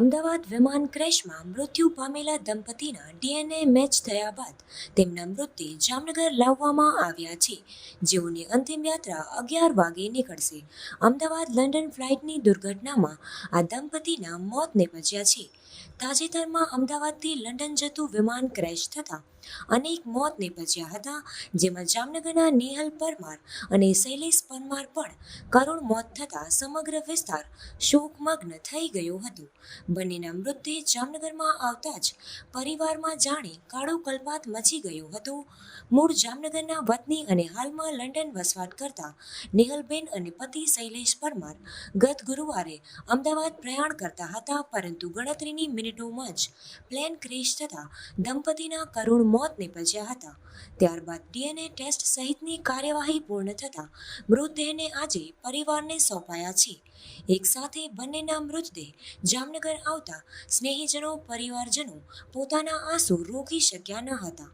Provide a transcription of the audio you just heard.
અમદાવાદ વિમાન ક્રેશમાં મૃત્યુ પામેલા દંપતીના ડીએનએ મેચ થયા બાદ તેમના મૃતદેહ જામનગર લાવવામાં આવ્યા છે. જેઓની અંતિમ યાત્રા અગિયાર વાગે નીકળશે. અમદાવાદ લંડન ફ્લાઇટની દુર્ઘટનામાં આ દંપતીના મોત નીપજ્યા છે. તાજેતરમાં અમદાવાદથી લંડન જતું વિમાન ક્રેશ થતાં અનેક મોત નિપજ્યા હતા, જેમાં જામનગરના નેહલ પરમાર અને શૈલેષ પરમાર પણ કરુણ મોત થતાં સમગ્ર વિસ્તાર શોકમગ્ન થઈ ગયો હતો. બંનેના મૃતદેહ જામનગરમાં આવતા જ પરિવારમાં જાણે કાળો કલ્પાત મચી ગયો હતો. મૂળ જામનગરના વતની અને હાલમાં લંડન વસવાટ કરતા નેહલબેન અને પતિ શૈલેષ પરમાર ગત ગુરુવારે અમદાવાદ પ્રયાણ કરતા હતા, પરંતુ ગણતરીની મિનિટોમાં જ પ્લેન ક્રેશ થતાં દંપતીના કરુણ મોત નીપજ્યા હતા. ત્યારબાદ ડીએનએ ટેસ્ટ સહિતની કાર્યવાહી પૂર્ણ થતાં મૃતદેહને આજે પરિવારને સોંપાયા છે. એક સાથે બંનેના મૃતદેહ જામનગર આવતા સ્નેહીજનો, પરિવારજનો પોતાના આંસુ રોકી શક્યા ન હતા.